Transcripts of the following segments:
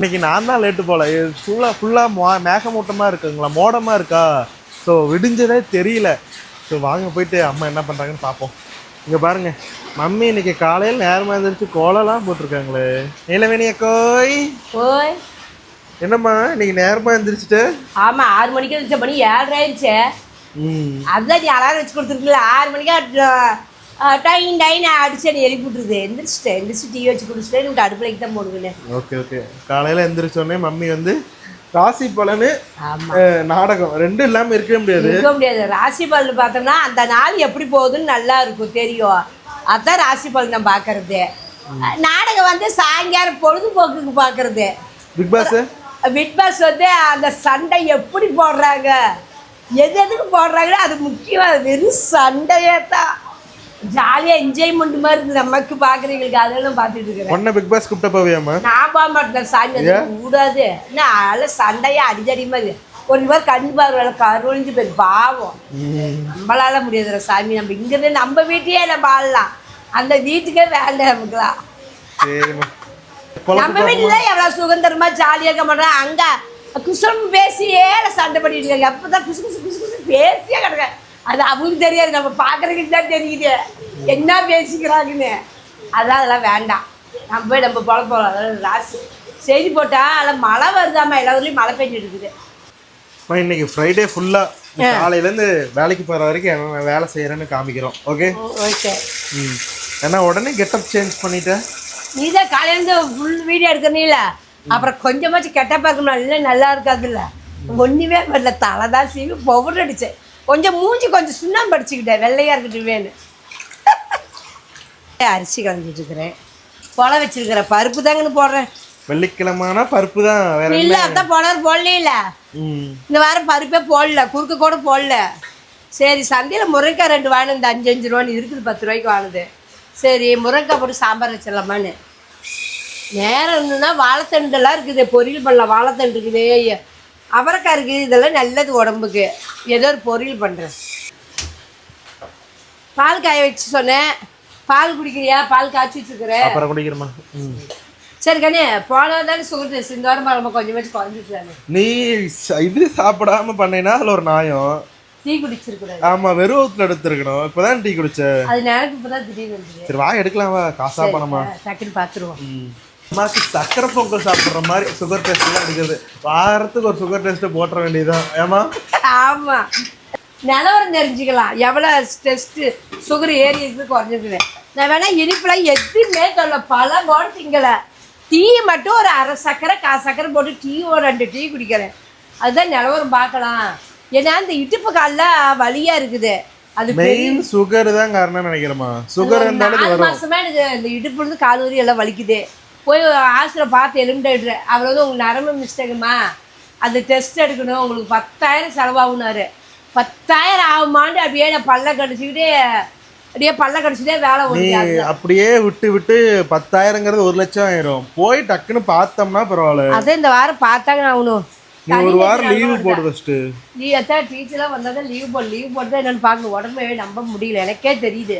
இன்னைக்கு நான் தான் லேட்டு போல. ஃபுல்லாக ஃபுல்லாக மேகமூட்டமாக இருக்குங்களா? மோடமாக இருக்கா? ஸோ விடிஞ்சதே தெரியல. ஸோ வாங்க போயிட்டு அம்மா என்ன பண்ணுறாங்கன்னு பார்ப்போம் இங்கே பாருங்க. மம்மி இன்னைக்கு காலையில் நேரமாக எழுந்திரிச்சு கோலம்லாம் போட்டிருக்காங்களே. நீலவேணிய கோய் ஓய். என்னம்மா இன்னைக்கு நேரமாக எழுந்திரிச்சிட்டு ஆமா ஆறு மணிக்கு வச்ச மணி ஏழரை ஆயிடுச்சு. ம். அதுதான் நீ அலாரம் வச்சு கொடுத்துருக்கல ஆறு மணிக்கு டைன் டைன் அடிச்சு நீ எழுப்பி விட்டுருது. எந்திரிச்சிட்டேன். எந்திரிச்சு டீ வச்சு குடிச்சிட்டேன். எனக்கு அடுப்பிலைக்கு தான் போடுவேன். Okay okay. காலையில் எந்திரிச்சோடனே மம்மி வந்து ராசி பலனு நாடகம். ரெண்டும் இல்லாமல் இருக்கவே முடியாது. இருக்க முடியாது. ராசி பலன் பார்த்தோம்னா அந்த நாள் எப்படி போகுதுன்னு நல்லா இருக்கும். தெரியும். அதான் ராசி பலன் நான் பார்க்கறது. நாடகம் வந்து சாயங்காலம் பொழுதுபோக்குக்கு பார்க்கறது. Big pass? பிக் பாஸ் வந்து அந்த சண்டை எப்படி போடுறாங்க? எது எதுக்கு போடுறாங்களோ அது முக்கியம் அது வெறும் சண்டையே தான் ஜாலியாக என்ஜாய்மெண்ட் மாதிரி இருக்குது நமக்கு பார்க்குறீங்களுக்கு அதெல்லாம் பார்த்துட்டு இருக்கிறேன். உன்னை பிக் பாஸ் கூப்பிட்ட போவியாம்மா? நான் போக மாட்டேன் சாமி கூடாது என்ன அதில் சண்டையா மாதிரி. ஒரு மாதிரி கண் பார்வை கருவழிஞ்சு போய் பாவம். நம்மளால முடியாதுல சாமி நம்ம இங்கிருந்து நம்ம வீட்டையே நம்ம ஆடலாம் அந்த வீட்டுக்கே வேண்டாம் நமக்குலாம். நம்ம வீட்டுல எவ்வளவு சுதந்திரமா ஜாலியா இருக்க மாட்டோம். அங்க குசம் பேசியே சண்டை பண்ணிட்டு இருக்காங்க. அப்பதான் குசு குசு குசு குசு பேசியே கிடக்க அது அவங்களுக்கு தெரியாது. நம்ம பாக்குறதுக்கு தான் தெரியுது. என்ன பேசிக்கிறாங்கன்னு. அதான் அதெல்லாம் வேண்டாம். நம்ம போய் நம்ம பொழ போகலாம் அதெல்லாம் ராசி. செய்தி போட்டா அதில் மழை வருதாம்மா. எல்லா ஊர்லேயும் மழை அம்மா, இன்னைக்கு ஃப்ரைடே ஃபுல்லாக காலையிலேருந்து வேலைக்கு போகிற வரைக்கும் வேலை செய்கிறேன்னு காமிக்கிறோம். ஓகே ஓகே ம். ஏன்னா உடனே கெட்டப் சேஞ்ச் பண்ணிட்டேன் நீ தான் காலையிலேருந்து ஃபுல் வீடியோ எடுக்கிறீல அப்புறம் கொஞ்சமாச்சும் கெட்ட பார்க்கணும் இல்லை நல்லா இருக்காதுல்ல? ஒன்றுமே வரல. தலை தான் சீவி பவுடர் அடிச்சேன். கொஞ்சம் மூஞ்சி கொஞ்சம் சுண்ணாம்பு அடிச்சுக்கிட்டேன் வெள்ளையாக இருக்கட்டும் வேணும் அரிசி கலந்துட்டு இருக்கிறேன். பொல வச்சிருக்கிறேன் பருப்பு தாங்கன்னு போடுறேன். வெள்ளிக்கிழமைனா பருப்பு தான் வேற இல்லை அதான் புலவர் போடல இந்த வாரம் பருப்பே போடல குறுக்க கூட போடல. சரி சந்தையில் முருங்கைக்காய் ரெண்டு வாங்கினது இந்த அஞ்சு அஞ்சு ரூபான்னு இருக்குது பத்து ரூபாய்க்கு வாங்குது சரி முருங்கைக்காய் போட்டு சாம்பார் வச்சிடலாமான்னு. நேரம் இருந்துன்னா வாழைத்தண்டுலாம் இருக்குது பொரியல் பண்ணலாம் வாழைத்தண்டு இருக்குது அவரைக்காய் இருக்குது இதெல்லாம் நல்லது உடம்புக்கு. ஏதோ ஒரு பொரியல் பண்ணுறேன் பால் காய வச்சு சொன்னேன். பால் குடிக்கிறியா? பால் காய்ச்சி வச்சுருக்கிறேன் அப்புறம் குடிக்கிறமா சரி கண்ணே போனது தானே சுகர் டெஸ்ட் இந்த வாரம் நம்ம கொஞ்சமாச்சும் குறைஞ்சிட்டு நீ இது சாப்பிடாம பண்ணேன்னா அதில் ஒரு நியாயம் டீ குடிச்சிருக்கூடாது ஆமாம் வெறும் ஊத்துல எடுத்துருக்கணும். இப்போதான் டீ குடிச்ச அது எனக்கு இப்பதான் திடீர்னு சரி வா எடுக்கலாம் வா. காசா பணமா. டக்குன்னு பார்த்துருவோம் ம். அம்மாக்கு சக்கரை பொங்கல் சாப்பிட்ற மாதிரி சுகர் டெஸ்ட்லாம் எடுக்கிறது வாரத்துக்கு ஒரு சுகர் டெஸ்ட்டு போட்டுற வேண்டியதுதான். ஏமா ஆமா. நிலவரம் தெரிஞ்சுக்கலாம். எவ்வளோ டெஸ்ட்டு சுகர் ஏறி இருக்குது குறைஞ்சிருக்குது நான் வேணா இனிப்புலாம் எதுவுமே சொல்ல பல போட திங்கலை. டீ மட்டும் ஒரு அரை சக்கரை கா சக்கரை போட்டு டீ ஒரு ரெண்டு டீ குடிக்கிறேன். அதுதான் நிலவரம் பார்க்கலாம். ஏன்னா இந்த இடுப்பு காலில் வலியா இருக்குது. அது மெயின் சுகர் தான் காரணம் நினைக்கிறேம்மா. சுகர் இருந்தாலும் மாசமா எனக்கு இந்த இடுப்புல இருந்து கால் வரி எல்லாம் வலிக்குது. போய் ஆசிரியர் பார்த்து எலும்பிடுறேன் அவர் வந்து உங்களுக்கு நரம்பு மிஸ்டேக்குமா? அந்த டெஸ்ட் எடுக்கணும். உங்களுக்கு பத்தாயிரம் செலவாகுனாரு. பத்தாயிரம் ஆகுமான்னு அப்படியே நான் பல்ல கடிச்சுக்கிட்டே அப்படியே பல்ல கடிச்சுட்டே வேலை ஓடி அப்படியே விட்டு விட்டு பத்தாயிரங்கிறது ஒரு லட்சம் ஆயிரும். போய் டக்குன்னு பார்த்தோம்னா பரவாயில்ல. அதே இந்த வாரம் பார்த்தாங்க நான் நீ ஒரு வாரம் லீவு போடு ஃபஸ்ட்டு நீ எத்தனை டீச்சர்லாம் வந்தால் தான் லீவ் போடு லீவ் போட்டு தான் என்னென்னு பார்க்கணும். உடம்பே நம்ப முடியல. எனக்கே தெரியுது.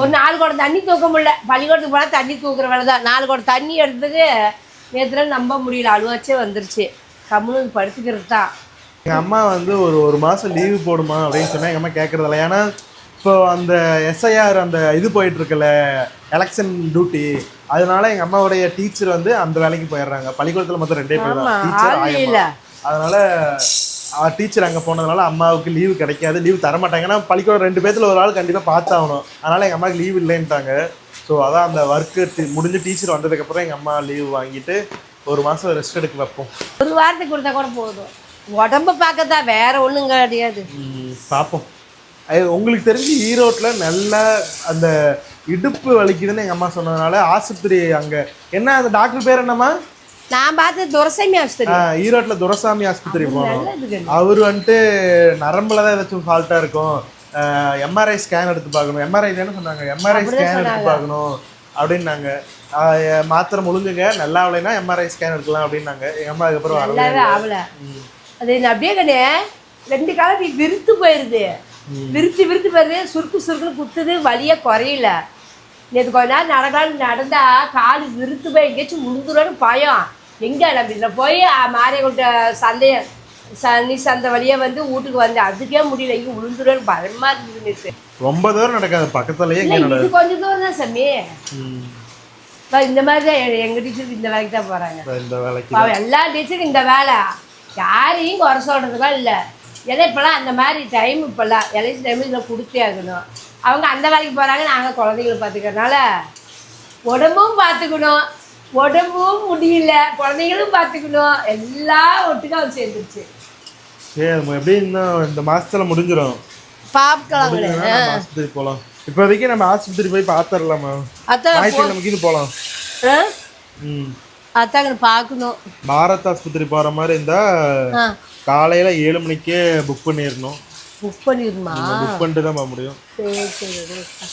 ஒரு நாலு குடம் தண்ணி தூக்க முடியல. பள்ளிக்கூடத்துக்கு போனால் தண்ணி தூக்குற வேலை தான் நாலு குடம் தண்ணி எடுத்ததுக்கு நேற்றுல நம்ப முடியல. அழுவாச்சே வந்துருச்சு. கம்முன்னு படுத்துக்கிறது தான். எங்கள் அம்மா வந்து ஒரு ஒரு மாதம் லீவு போடுமா அப்படின்னு சொன்னா எங்கள் அம்மா கேட்குறதில்ல ஏன்னா இப்போ அந்த எஸ்ஐஆர் அந்த இது போயிட்டு இருக்குல்ல எலெக்ஷன் டியூட்டி அதனால எங்கள் அம்மாவுடைய டீச்சர் வந்து அந்த வேலைக்கு போயிடுறாங்க. பள்ளிக்கூடத்தில் மொத்தம் ரெண்டே பேர் தான். டீச்சர் ஆளே அதனால டீச்சர் அங்கே போனதுனால அம்மாவுக்கு லீவு கிடைக்காது. லீவு தர மாட்டாங்க ஏன்னா பள்ளிக்கூடம் ரெண்டு பேத்துல ஒரு ஆள் கண்டிப்பாக பார்த்தாகணும். அதனால எங்கள் அம்மாவுக்கு லீவ் இல்லைன்ட்டாங்க. ஸோ அதான் அந்த ஒர்க்கு முடிஞ்சு டீச்சர் வந்ததுக்கப்புறம் எங்கள் அம்மா லீவு வாங்கிட்டு ஒரு மாதம் ரெஸ்ட் எடுக்க வைப்போம். ஒரு வாரத்துக்கு கொடுத்தா கூட போதும். உடம்ப பார்க்க தான் வேற ஒன்றும் கிடையாது. பார்ப்போம். உங்களுக்கு தெரிஞ்சு ஈரோட்டில் நல்லா அந்த இடுப்பு வலிக்குதுன்னு எங்கள் அம்மா சொன்னதுனால ஆஸ்பத்திரி அங்கே. என்ன அந்த டாக்டர் பேர் என்னம்மா? நான் பார்த்து துரசாமி ஆஸ்பத்திரி. ஆ, ஈரோட்டில் துரசாமி ஆஸ்பத்திரி போனோம். அவர் வந்துட்டு நரம்புல தான் ஏதாச்சும் ஃபால்ட்டாக இருக்கும். எம்ஆர்ஐ ஸ்கேன் எடுத்து பார்க்கணும். எம்ஆர்ஐ தானே சொன்னாங்க? எம்ஆர்ஐ ஸ்கேன் எடுத்து பார்க்கணும் அப்படின்னாங்க. மாத்திரை முழுங்குங்க. நல்லா ஆகலைன்னா எம்ஆர்ஐ ஸ்கேன் எடுக்கலாம் அப்படின்னாங்க. எங்கள் அம்மா அதுக்கப்புறம் ஆகல அது அப்படியே கண்ணே ரெண்டு காலம் விருத்து போயிருது. விருத்து விருத்து போயிருது. சுருக்கு சுருக்குன்னு குத்துது. வலியே குறையல. நேற்று கொஞ்ச நேரம் நடக்கலாம்னு நடந்தா கால் விருத்து போய் எங்கேயாச்சும் முழுந்துருன்னு பயம். எங்கே நம்ம இதில் போய் மாரியகுட்ட சந்தைய சனி சந்தை வழியே வந்து வீட்டுக்கு வந்து அதுக்கே முடியல. இங்கே விழுந்துடும் பயமா இருந்தது நேத்து. ரொம்ப தூரம் நடக்காது. பக்கத்துலயே இது கொஞ்சம் தூரம் தான் சாமி. இந்த மாதிரி தான் எ- எங்க டீச்சருக்கு இந்த வேலைக்கு தான் போகிறாங்க எல்லா டீச்சரும் இந்த வேலை. யாரையும் குறை சொல்கிறதுக்கும் இல்லை. ஏன்னா இப்போல்லாம் அந்த மாதிரி டைம் இப்போல்லாம் எலெக்ஷன் டைம் இதில் கொடுத்தே ஆகணும். அவங்க அந்த வேலைக்கு போகிறாங்க நாங்கள் குழந்தைகளை பார்த்துக்கறனால உடம்பும் பார்த்துக்கணும். உடம்பும் முடியல குழந்தைங்களும் பார்த்துக்கணும். எல்லாம் ஒட்டுக்கா வந்து சேர்ந்துருச்சு. ஏ நம்ம எப்படி இன்னும் இந்த மாசத்துல முடிஞ்சிடும் நம்ம ஆஸ்பத்திரி போலாம். இப்போதைக்கு நம்ம ஆஸ்பத்திரி போய் பார்த்துடலாமா? அதான் ஞாயிற்றுக்கிழமைக்கு இது போலாம். ஆ? ம். அதாங்க பார்க்கணும். பாரத் ஆஸ்பத்திரி போற மாதிரி இருந்தா ஆ. காலையில ஏழு மணிக்கே புக் பண்ணிடணும். புக் பண்ணிடுமா புக் பண்ணிட்டு தான் போக முடியும். சரி சரி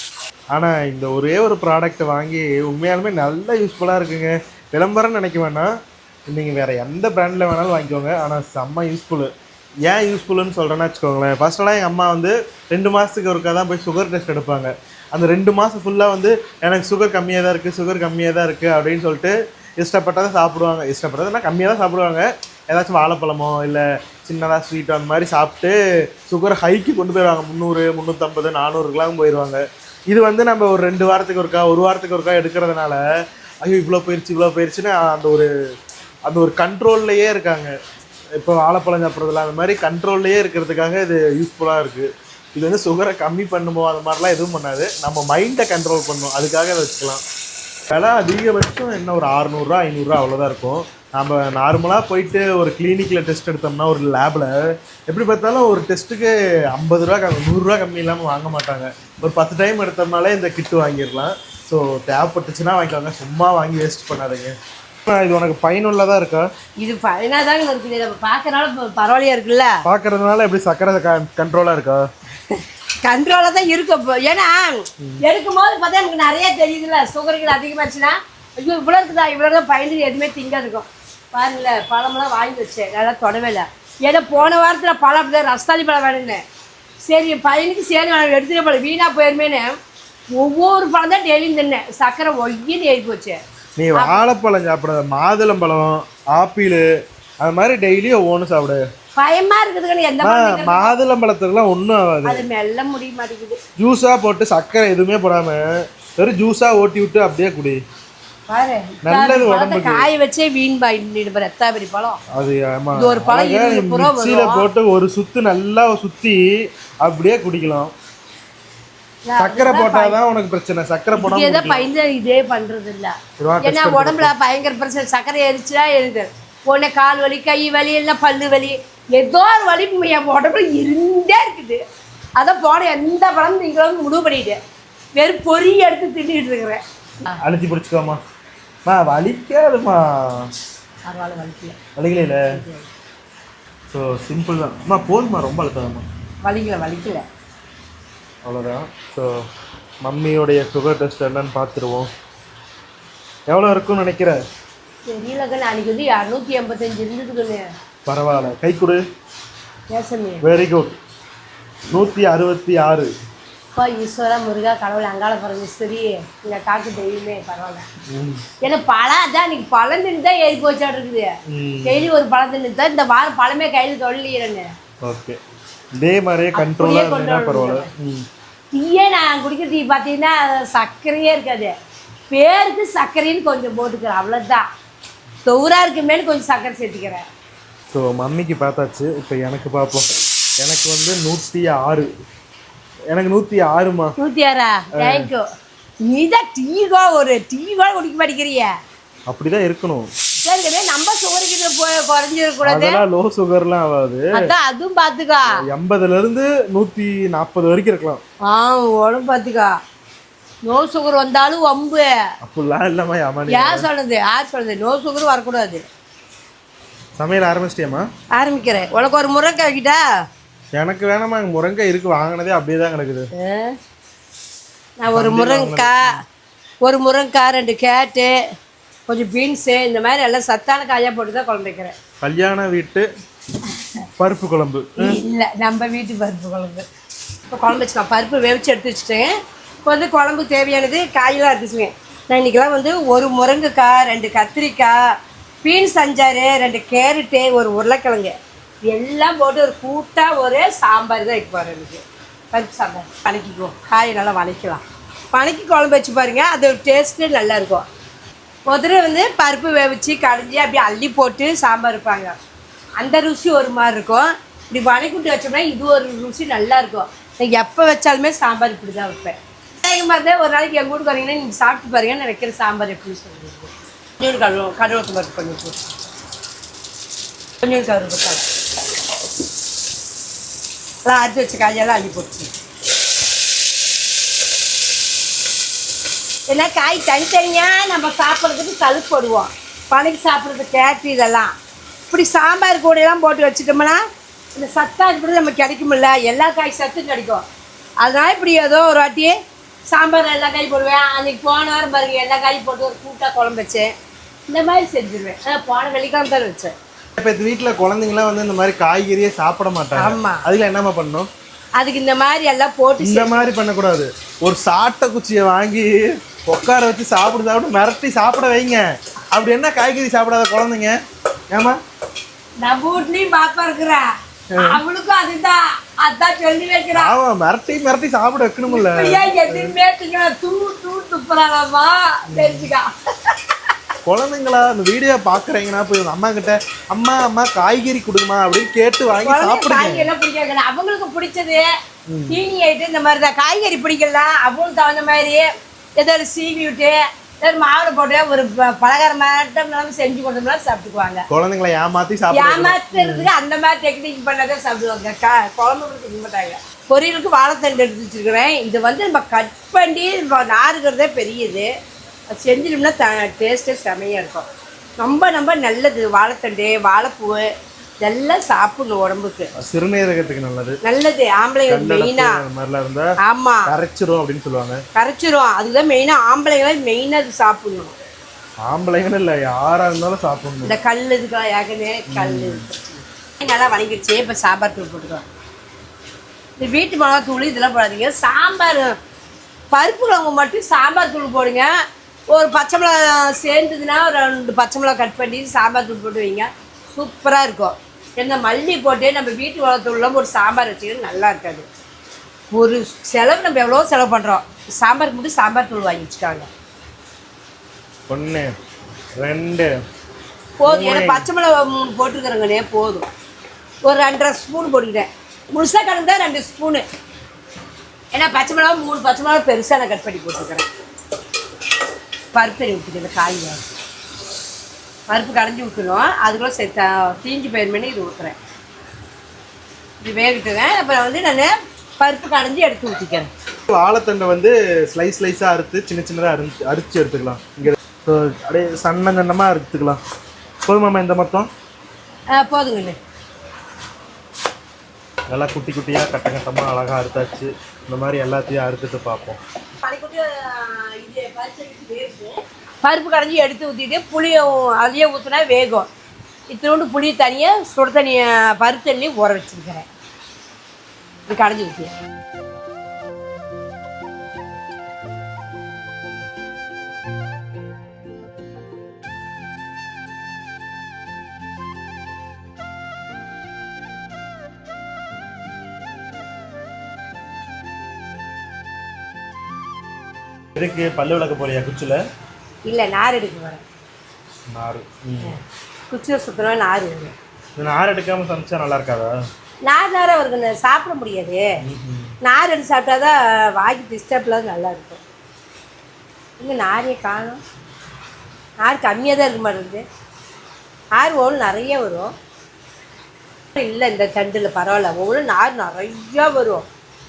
ஆனா இந்த ஒரே ஒரு ப்ராடக்ட் வாங்கி உண்மையாலுமே நல்ல யூஸ்ஃபுல்லா இருக்குங்க. விளம்பரம் நினைக்க வேணாம். நீங்க வேற எந்த பிராண்ட்ல வேணாலும் வாங்கிக்கோங்க. ஆனா செம்ம யூஸ்ஃபுல்லு ஏன் யூஸ்ஃபுல்லுன்னு சொல்கிறேன்னு வச்சுக்கோங்களேன். ஃபர்ஸ்டெல்லாம் எங்கள் அம்மா வந்து ரெண்டு மாதத்துக்கு ஒருக்கா தான் போய் சுகர் டெஸ்ட் எடுப்பாங்க. அந்த ரெண்டு மாதம் ஃபுல்லாக வந்து எனக்கு சுகர் கம்மியாக தான் இருக்குது சுகர் கம்மியாக தான் இருக்குது அப்படின்னு சொல்லிட்டு இஷ்டப்பட்டதை சாப்பிடுவாங்க. இஷ்டப்பட்டதுன்னா கம்மியாக தான் சாப்பிடுவாங்க. ஏதாச்சும் வாழைப்பழமோ இல்லை சின்னதாக ஸ்வீட் அந்த மாதிரி சாப்பிட்டு சுகர் ஹைக்கு கொண்டு போயிடுவாங்க. முந்நூறு முந்நூற்றம்பது நானூறுக்கெலாம் போயிடுவாங்க. இது வந்து நம்ம ஒரு ரெண்டு வாரத்துக்கு ஒருக்கா ஒரு வாரத்துக்கு ஒருக்கா எடுக்கிறதுனால ஐயோ இவ்வளோ போயிடுச்சு இவ்வளோ போயிடுச்சுன்னு அந்த ஒரு அந்த ஒரு கண்ட்ரோல்லையே இருக்காங்க. இப்போ வாழைப்பழம் சாப்பிட்றதுல அந்த மாதிரி கண்ட்ரோல்லையே இருக்கிறதுக்காக இது யூஸ்ஃபுல்லாக இருக்குது இது வந்து சுகரை கம்மி பண்ணுமோ அந்த மாதிரிலாம் எதுவும் பண்ணாது. நம்ம மைண்டை கண்ட்ரோல் பண்ணும். அதுக்காக அதை வச்சுக்கலாம். விலை அதிகபட்சம் என்ன ஒரு அறநூறுரூவா ஐநூறுரூவா அவ்வளோதான் இருக்கும். நம்ம நார்மலாக போயிட்டு ஒரு கிளினிக்கில் டெஸ்ட் எடுத்தோம்னா ஒரு லேபில் எப்படி பார்த்தாலும் ஒரு டெஸ்ட்டுக்கு ஐம்பது ரூபா நூறுரூவா கம்மி இல்லாமல் வாங்க மாட்டாங்க. ஒரு பத்து டைம் எடுத்தோம்னாலே இந்த கிட்டு வாங்கிடலாம். ஸோ தேவைப்பட்டுச்சுன்னா வாங்கிக்கோங்க. சும்மா வாங்கி வேஸ்ட் பண்ணாதீங்க. இது உனக்கு பயனுள்ளதாக இருக்கா? இது பயனாக தாங்க இருக்குது நம்ம பார்க்கறனால பரவாயில்லையா இருக்குல்ல? பார்க்கறதுனால எப்படி சக்கரை கண்ட்ரோலாக இருக்கா? கண்ட்ரோலாக தான் இருக்கு ஏன்னா எடுக்கும் போது பார்த்தா எனக்கு நிறைய தெரியுதுல்ல. சுகர்கள் அதிகமாச்சுன்னா ஐயோ இவ்வளோ இருக்குதா? இவ்வளோ தான் பயந்து எதுவுமே திங்க இருக்கும் பாருங்களேன் பழமெல்லாம் வாங்கி வச்சேன். நல்லா தொடவே இல்லை ஏன்னா போன வாரத்தில் பழம் அப்படியே ரஸ்தாளி பழம் வேணும்னு சரி பையனுக்கு சரி வேணும் எடுத்துகிட்டு பழம் வீணாக போயிருமேன்னு. ஒவ்வொரு பழம் தான் டெய்லியும் தின்னேன். சக்கரை ஒய்யின்னு ஏறி போச்சு. நீ வாழைப்பழம் சாப்பிடாத மாதுளம்பழம் ஆப்பிள் அது மாதிரி டெய்லியும் ஒவ்வொன்று சாப்பிடு. பயமா இருக்குதுன்னு எந்த மாதுளம்பழத்துக்குலாம் ஒன்றும் ஆகாது. அது மெல்ல முடிய மாட்டேங்குது ஜூஸாக போட்டு சர்க்கரை எதுவுமே போடாமல் வெறும் ஜூஸாக ஓட்டி விட்டு அப்படியே குடி. நல்லது பழத்தை உடம்புக்கு. காய வச்சே வீண் பாயிட்டு ரத்தாபரி பழம். அது ஆமா. ஒரு பழம். மிக்ஸியில் போட்டு ஒரு சுத்து நல்லா சுத்தி அப்படியே குடிக்கலாம். சர்க்கரை போட்டாதான் உனக்கு பிரச்சனை. சர்க்கரை போடாம இதே பயந்து இதே பண்றது இல்ல ஏன்னா உடம்புல பயங்கர பிரச்சனை. சர்க்கரை எரிச்சுனா எரியுது உடனே கால் வலி கை வலி இல்லை பல்லு வலி. ஏதோ ஒரு வலி என் உடம்புல இருந்தே இருக்குது. அதான் போன எந்த பழம் நீங்களும் முடிவு பண்ணிட்டு வெறும் பொறி எடுத்து தின்னுட்டு இருக்கிறேன். அழுத்தி பிடிச்சிக்கோமா? மா வலிக்காதுமா. பரவாயில்ல வலிக்கல. வலிக்கல. ஸோ சிம்பிள் தான். அம்மா போதுமா ரொம்ப அழுத்தாதம்மா. வலிக்கல வலிக்கல. அவ்வளோதான் ஸோ மம்மியோடைய சுகர் டெஸ்ட் என்னன்னு பார்த்துருவோம். எவ்வளோ இருக்கும்னு நினைக்கிற? தெரியலக்கண்ணு அன்னைக்கு வந்து இரநூத்தி எண்பத்தஞ்சு இருந்ததுக்குன்னு பரவாயில்ல. கை கொடு. வெரி குட் நூற்றி அறுபத்தி ஆறு. அப்பா ஈஸ்வரா முருகா கடவுள் அங்காள பரமேஸ்வரி இந்த காக்கு தெய்வமே பரவாயில்ல. ஏன்னா பழம் அதான் இன்னைக்கு பழம் தின்னு தான் ஏறி போச்சாட்டு இருக்குது. டெய்லி ஒரு பழம் தின்னு தான் இந்த வாரம் பழமே கையில் தொழிலீரன்னு ஓகே. இதே மாதிரியே கண்ட்ரோலாக பரவாயில்ல. டீயே நான் குடிக்கிற டீ பார்த்தீங்கன்னா சர்க்கரையே இருக்காது. பேருக்கு சர்க்கரைன்னு கொஞ்சம் போட்டுக்கிறேன் அவ்வளோதான் தொகுரா இருக்குமேனு கொஞ்சம் சர்க்கரை சேர்த்துக்கிறேன். ஸோ மம்மிக்கு பார்த்தாச்சு இப்போ எனக்கு பார்ப்போம். எனக்கு வந்து நூற்றி ஆறு. எனக்கு நூற்றி ஆறுமா? நூற்றி ஆறா? தேங்க்யூ தான் டீகோ ஒரு டீ கூட குடிக்க மாட்டேங்கிறிய. அப்படிதான் இருக்கணும். சரிங்கண்ணே நம்ம சுகருக்கு போய் குறைஞ்சிடக்கூடாது அதெல்லாம் லோ சுகர்லாம் ஆகாது. அதான் அதுவும் பார்த்துக்கோ. எண்பதுல இருந்து நூற்றி நாற்பது வரைக்கும் இருக்கலாம். ஆ உடம்பு பார்த்துக்கோ. நோ சுகர் வந்தாலும் வம்பு. அப்படிலாம் இல்லைம்மா அம்மா யார் சொல்றது? யார் சொல்றது? நோ சுகர் வரக்கூடாது. சமையல் ஆரம்பிச்சிட்டியாம்மா? ஆரம்பிக்கிறேன். உனக்கு ஒரு முறை கேக்கிட்டா எனக்கு இங்க முருங்கை இருக்கு வாங்கினதே அப்படியே தான் கிடக்குது நான் ஒரு முருங்கைக்காய் ஒரு முருங்கைக்காய் ரெண்டு கேட்டு கொஞ்சம் பீன்ஸு இந்த மாதிரி எல்லாம் சத்தான காயாக போட்டு தான் குழம்பு வைக்கிறேன். கல்யாண வீட்டு பருப்பு குழம்பு. இல்லை நம்ம வீட்டு பருப்பு குழம்பு. இப்போ குழம்பு வச்சுக்கலாம் பருப்பு வேவிச்சு எடுத்து வச்சுட்டேன். இப்போ வந்து குழம்பு தேவையானது காயெல்லாம் எடுத்து வச்சுக்கேன் நான் இன்றைக்கெல்லாம் வந்து ஒரு முருங்கைக்காய் ரெண்டு கத்திரிக்காய் பீன்ஸ் அஞ்சாறு ரெண்டு கேரட்டு ஒரு உருளைக்கிழங்கு. எல்லாம் போட்டு ஒரு கூட்டாக ஒரே சாம்பார் தான் வைக்க எனக்கு. பருப்பு சாம்பார். வணக்கிக்குவோம் காய் நல்லா வணக்கலாம் வணக்கி குழம்பு வச்சு பாருங்க அது ஒரு டேஸ்ட்டு நல்லாயிருக்கும் முதல்ல வந்து பருப்பு வேவிச்சு கடைஞ்சி அப்படியே அள்ளி போட்டு சாம்பார் வைப்பாங்க. அந்த ருசி ஒரு மாதிரி இருக்கும். இப்படி வணக்கிட்டு வச்சோம்னா இது ஒரு ருசி நல்லாயிருக்கும் நான் நீங்கள் எப்போ வச்சாலுமே சாம்பார் இப்படி தான் வைப்பேன். அதே மாதிரி தான் ஒரு நாளைக்கு எங்கள் வீட்டுக்கு வரீங்கன்னா நீங்கள் சாப்பிட்டு பாருங்க நான் வைக்கிற சாம்பார் எப்படின்னு சொல்லுங்கள் கொஞ்சம் கடவுள் கடவுளுக்கு பருப்பு பண்ணி கொஞ்சம் கருவு எல்லாம் அரைச்சி வச்ச காயெல்லாம் அள்ளி போட்டு ஏன்னா காய் தனித்தனியாக நம்ம சாப்பிட்றதுக்கு தழுப்படுவோம் போடுவோம் பனைக்கு சாப்பிட்றது கேட்டு இதெல்லாம் இப்படி சாம்பார் கூடையெல்லாம் போட்டு வச்சுட்டோம்னா இந்த சத்தாக இப்படி நம்ம கிடைக்குமில்ல எல்லா காய் சத்தும் கிடைக்கும் அதனால் இப்படி ஏதோ ஒரு வாட்டி சாம்பார் எல்லா காயும் போடுவேன் அன்றைக்கி போன வாரம் பாருங்க எல்லா காயும் போட்டு ஒரு கூட்டாக குழம்பு வச்சேன் இந்த மாதிரி செஞ்சுருவேன் ஆ, போன வெள்ளிக்கிழமை தான் வச்சேன் இப்போ இந்த வீட்டில் குழந்தைங்களாம் வந்து இந்த மாதிரி காய்கறியே சாப்பிட மாட்டாங்க. அதுல என்னம்மா பண்ணணும் அதுக்கு இந்த மாதிரி எல்லாம் போட்டு இந்த மாதிரி பண்ணக்கூடாது. ஒரு சாட்டை குச்சியை வாங்கி உட்கார வச்சு சாப்பிடு சாப்பிட்டு மிரட்டி சாப்பிட வைங்க. அப்படி என்ன காய்கறி சாப்பிடாத குழந்தைங்க? ஏமா நம்ம வீட்லயும் பாப்பா இருக்கிறா அவளுக்கும் அதுதான். அதான் சொல்லி வைக்கிறா ஆமா மிரட்டி மிரட்டி சாப்பிட வைக்கணும்ல. இப்படியா எதுவுமே திங்கல தூ தூ தெரிஞ்சுக்கா. குழந்தைங்களா அந்த வீடியோ பாக்குறீங்கன்னா போய் அம்மா கிட்ட அம்மா அம்மா காய்கறி கொடுங்கம்மா அப்படின்னு கேட்டு வாங்கி சாப்பிடுங்க. எல்லாம் பிடிக்காது அவங்களுக்கு பிடிச்சது தீனி ஆயிட்டு இந்த மாதிரி தான். காய்கறி பிடிக்கல அவங்களுக்கு தகுந்த மாதிரி ஏதோ ஒரு சீவி விட்டு ஏதோ ஒரு மாவுல போட்டு ஒரு பலகாரம் மட்டும் செஞ்சு கொடுத்தோம்னா சாப்பிட்டுக்குவாங்க. குழந்தைங்களை ஏமாத்தி ஏமாத்துறதுக்கு அந்த மாதிரி டெக்னிக் பண்ணாதான் சாப்பிடுவாங்க. க குழம்பு கூட திங்க மாட்டாங்க பொரியலுக்கு வாழைத்தண்டு எடுத்து வச்சிருக்கிறேன். இது வந்து நம்ம கட் பண்ணி நாறுகிறதே பெரியது. அது செஞ்சிட்டோம்னா த டேஸ்ட்டே செமையாக இருக்கும். ரொம்ப ரொம்ப நல்லது. வாழைத்தண்டு வாழைப்பூ இதெல்லாம் சாப்பிடணும் உடம்புக்கு. சிறுநீரகத்துக்கு நல்லது. நல்லது. மாதிரிலாம் இருந்தா ஆமாம் கரைச்சிரும் அப்படின்னு சொல்லுவாங்க. கரைச்சிரும். அதுதான் மெயினாக ஆம்பளைங்க மெயினாக அது சாப்பிடணும். ஆம்பளைங்கன்னு இல்லை யாரா இருந்தாலும் சாப்பிடணும். இந்த கல் இதுக்கெல்லாம் ஏற்கனவே கல் நல்லா வணங்கிடுச்சு. இப்போ சாம்பார் தூள் போட்டுக்கலாம். இந்த வீட்டு மிளகா தூள் இதெல்லாம் போடாதீங்க. சாம்பார் பருப்பு குழம்பு மட்டும் சாம்பார் தூள் போடுங்க. ஒரு பச்சை மிளகா சேர்ந்ததுன்னா ஒரு ரெண்டு பச்சை மிளகா கட் பண்ணி சாம்பார் தூள் போட்டு வைங்க. சூப்பராக இருக்கும். என்ன மல்லி போட்டு நம்ம வீட்டு தூள்லாம் ஒரு சாம்பார் வச்சுக்கிட்டு நல்லா இருக்காது. ஒரு செலவு நம்ம எவ்வளோ செலவு பண்ணுறோம் சாம்பாருக்கு மட்டும் சாம்பார் தூள் வாங்கி வச்சுக்காங்க ஒன்று ரெண்டு போதும். ஏன்னா பச்சை மிளகா மூணு போட்டுக்கிறேங்கண்ணே போதும். ஒரு ரெண்டரை ஸ்பூன் போட்டுக்கிட்டேன். முழுசாக கலந்தா ரெண்டு ஸ்பூனு. ஏன்னா பச்சை மிளகா மூணு பச்சை மிளகா பெருசாக நான் கட் பண்ணி போட்டுக்கிறேன் பருப்பு தண்ணி ஊற்றிக்கிறேன் காய் வேக. பருப்பு கடைஞ்சி ஊற்றணும் அதுக்குள்ள சேர்த்தா தீஞ்சு போயிருமேனு இது ஊற்றுறேன் இது வேகட்டுங்க. அப்புறம் வந்து நான் பருப்பு கடைஞ்சி எடுத்து ஊற்றிக்கிறேன் வாழைத்தண்டை வந்து ஸ்லைஸ் ஸ்லைஸாக அறுத்து சின்ன சின்னதாக அரிஞ்சு அரிச்சு எடுத்துக்கலாம். இங்கே அப்படியே சன்ன சன்னமாக அறுத்துக்கலாம். போதுமாம்மா இந்த மொத்தம்? போதுங்கண்ணே நல்லா குட்டி குட்டியாக கட்ட கட்டமாக அழகாக அறுத்தாச்சு. இந்த மாதிரி எல்லாத்தையும் அறுத்துட்டு பார்ப்போம். பருப்பு கடைஞ்சி எடுத்து ஊற்றிட்டு புளியை அதையே ஊற்றினா வேகும். இத்தினோண்டு புளி தனியாக சுடு தண்ணியை பருத்தண்ணி ஊற வச்சுருக்கிறேன். இது கடைஞ்சி ஊற்றி இதுக்கு பல்லு விளக்க போறியா குச்சில்? இல்லை நார் எடுக்க வரேன் நார் ம். குச்சியில் சுத்தணும் நார் நார் எடுக்காமல் சமைச்சா நல்லா இருக்காதா? நார் நாராக வருதுங்க சாப்பிட முடியாது. நார் எடுத்து சாப்பிட்டா தான் வாங்கி டிஸ்டர்ப்லாம் நல்லா இருக்கும். இன்னும் நாரே காணும். நார் கம்மியாக தான் இருக்க மாட்டேங்குது. நார் ஒன்று நிறைய வரும். இல்லை இந்த தண்டில் பரவாயில்ல. ஒவ்வொரு நார் நிறையா வரும்.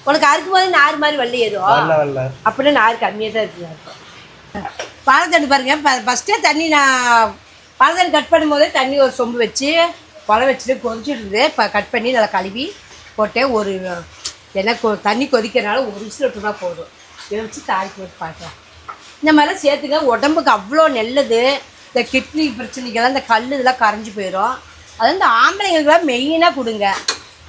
உனக்கு அறுக்கும் போது நார் மாதிரி வள்ளி வரல அப்படின்னா நார் கம்மியாக தான் இருக்குது. இருக்கும் வாழைத்தண்டு பாருங்கள் ஃபஸ்ட்டே தண்ணி நான் வாழைத்தண்டு கட் பண்ணும்போதே தண்ணி ஒரு சொம்பு வச்சு குழ வச்சுட்டு கொதிச்சுட்டு இருந்து இப்போ கட் பண்ணி நல்லா கழுவி போட்டேன் ஒரு என்ன கொ தண்ணி கொதிக்கிறனால ஒரு விசில் விட்டுனா போதும். இதை வச்சு தாளிக்கு போட்டு பார்க்கலாம் இந்த மாதிரிலாம் சேர்த்துக்க உடம்புக்கு அவ்வளோ நல்லது. இந்த கிட்னி பிரச்சனைக்கெல்லாம் இந்த கல் இதெல்லாம் கரைஞ்சி போயிடும். அது இந்த ஆம்பளைங்களுக்குலாம் மெயினாக கொடுங்க.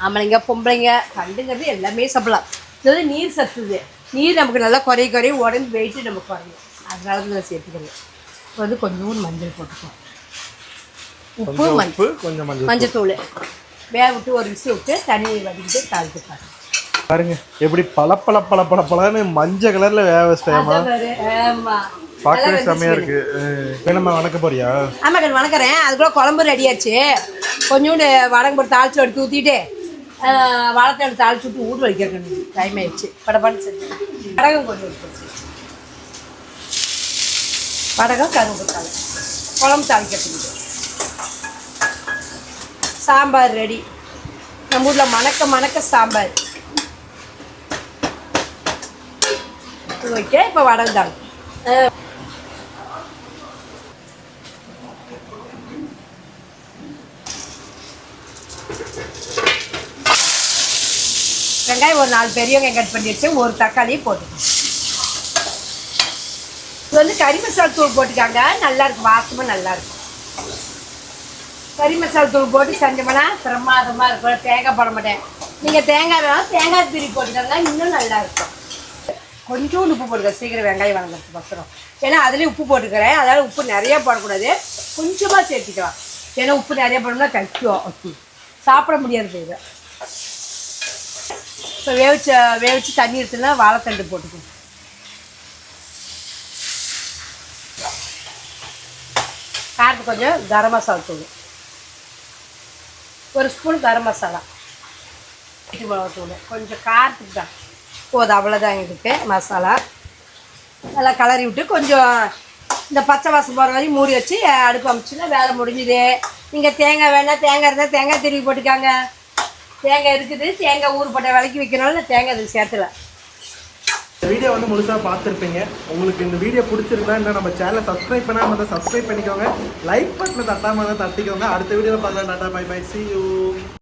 ஆம்பளைங்க பொம்பளைங்க கண்டுங்கிறது எல்லாமே சாப்பிடலாம். இது நீர் சத்துது. நீர் நமக்கு நல்லா குறைய குறைய உடம்பு வெயிட்டு நமக்கு குறையும். அதனால தான் நான் சேர்த்துக்கிறேன். இப்போ வந்து கொஞ்சோண்டு மஞ்சள் போட்டுக்குவோம் உப்பு கொஞ்சம் மஞ்சள். கொஞ்சம் மஞ்சள் மஞ்சத்தூள் வேக விட்டு ஒரு விசில் விட்டு தண்ணி வடிக்கிட்டு தாளிச்சுப்பாரு பாருங்க. எப்படி பல பல பல பல பலன்னு மஞ்சள் கலர்ல வேக வச்சிட்டேமா பார்க்கவே செம்மையா இருக்கு. வேணுமா வணக்க போறியா? ஆமா கண்ணு வணக்கறேன். அதுக்குள்ள குழம்பு ரெடி ஆச்சு. கொஞ்சோண்டு வடகம் போட்டு தாளிச்சு எடுத்து ஊற்றிட்டு வாழைத்தை எடுத்து தாளிச்சு விட்டு ஊர் வைக்கிறேன் டைம் ஆயிடுச்சு. படப்பாட்டு செஞ்சு. வடகம் கொஞ்சம் வச்சு வடகம் கரும்பு குழம்பு தாளிக்கிறதுக்கு. சாம்பார் ரெடி நம்ம ஊரில் மணக்க மணக்க சாம்பார். வைக்க இப்போ வடகம் தாளி வெங்காயம் ஒரு நாலு பெரிய வெங்காயம் கட் பண்ணி வச்சு ஒரு தக்காளியை போட்டுக்கணும். இது வந்து கறி மசாலா தூள் போட்டுக்காங்க. நல்லா இருக்கும். வாசமாக நல்லா இருக்கும். கறி மசாலா தூள் போட்டு செஞ்சோம்னா பிரமாதமாக இருக்கும். தேங்காய் போட மாட்டேன். நீங்கள் தேங்காய் வேணாலும் தேங்காய் திரி போட்டுக்காங்க. இன்னும் நல்லா இருக்கும். கொஞ்சோண்டு உப்பு போட்டுக்க. சீக்கிரம் வெங்காயம் வளர்ந்துருக்கு பசரம் ஏன்னா அதுலேயும் உப்பு போட்டுக்கிறேன். அதனால் உப்பு நிறைய போடக்கூடாது. கொஞ்சமாக சேர்த்துக்கலாம். ஏன்னா உப்பு நிறைய போடணும்னா கடிக்கும் சாப்பிட முடியாது இதை. இப்போ வேவிச்ச வேவிச்சு தண்ணி எடுத்துனா வாழைத்தண்டு போட்டுக்கணும் காரத்துக்கு கொஞ்சம் கரம் மசாலா தூள். ஒரு ஸ்பூன் கரம் மசாலா. வீட்டு மிளகா தூள். கொஞ்சம் காரத்துக்கு தான். போதும் அவ்வளோதான் இதுக்கு மசாலா. நல்லா கலரி விட்டு கொஞ்சம் இந்த பச்சை வாசம் போகிற வரையும் மூடி வச்சு அடுப்பு அமைச்சுன்னா வேலை முடிஞ்சுது. நீங்கள் தேங்காய் வேணால் தேங்காய் இருந்தால் தேங்காய் திருவி போட்டுக்காங்க. தேங்காய் இருக்குது. தேங்காய் ஊர் போட்ட விலைக்கு விற்கிறனால தேங்காய் இதுக்கு சேர்த்துல இந்த வீடியோ வந்து முழுசா பார்த்துருப்பீங்க. உங்களுக்கு இந்த வீடியோ பிடிச்சிருந்தா இன்னும் நம்ம சேனலை சப்ஸ்கிரைப் பண்ணாமல் தான் சப்ஸ்கிரைப் பண்ணிக்கோங்க. லைக் பட்டனை தட்டாமல் தான் தட்டிக்கோங்க. அடுத்த வீடியோவில் பார்க்கலாம். Tata bye bye see you